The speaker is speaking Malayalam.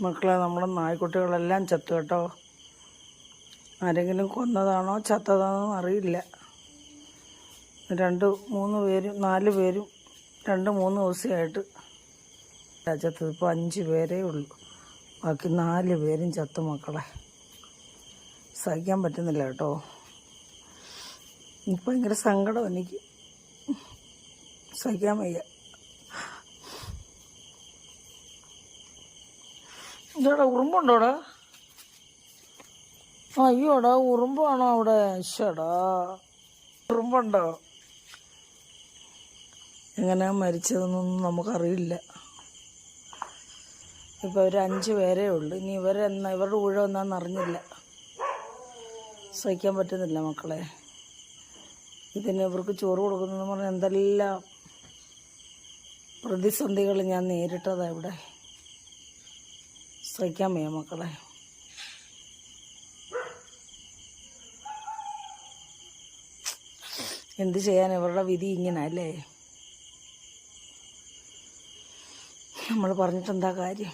മക്കളെ നമ്മുടെ നായ്ക്കുട്ടികളെല്ലാം ചത്തു കേട്ടോ. ആരെങ്കിലും കൊന്നതാണോ ചത്തതാണോ അറിയില്ല. രണ്ട് മൂന്ന് പേരും നാല് പേരും രണ്ട് മൂന്ന് ദിവസമായിട്ട് ചത്തത്. ഇപ്പോൾ അഞ്ച് പേരേ ഉള്ളൂ. ബാക്കി നാല് പേരും ചത്തു മക്കളെ. സഹിക്കാൻ പറ്റുന്നില്ല കേട്ടോ. ഭയങ്കര സങ്കടം എനിക്ക്. സഹിക്കാൻ വയ്യ. ഇതോടെ ഉറുമ്പുണ്ടോടാ? അയ്യോടാ ഉറുമ്പാണോ അവിടെ? ശടാ ഉറുമ്പുണ്ടോ? എങ്ങനെയാ മരിച്ചതെന്നൊന്നും നമുക്കറിയില്ല. ഇപ്പോൾ ഒരു അഞ്ച് പേരേ ഉള്ളൂ. ഇനി ഇവരെന്നാ ഇവരുടെ ഊഴം എന്നാന്ന് അറിഞ്ഞില്ല. സഹിക്കാൻ പറ്റുന്നില്ല മക്കളെ. ഇതിന് ഇവർക്ക് ചോറ് കൊടുക്കുന്നതെന്ന് പറഞ്ഞാൽ എന്തെല്ലാം പ്രതിസന്ധികൾ ഞാൻ നേരിട്ടതാണ് ഇവിടെ. സഹിക്കാൻ വയ്യ മക്കളെ. എന്ത് ചെയ്യാൻ ഇവരുടെ വിധി ഇങ്ങനെ അല്ലേ? നമ്മൾ പറഞ്ഞിട്ടെന്താ കാര്യം?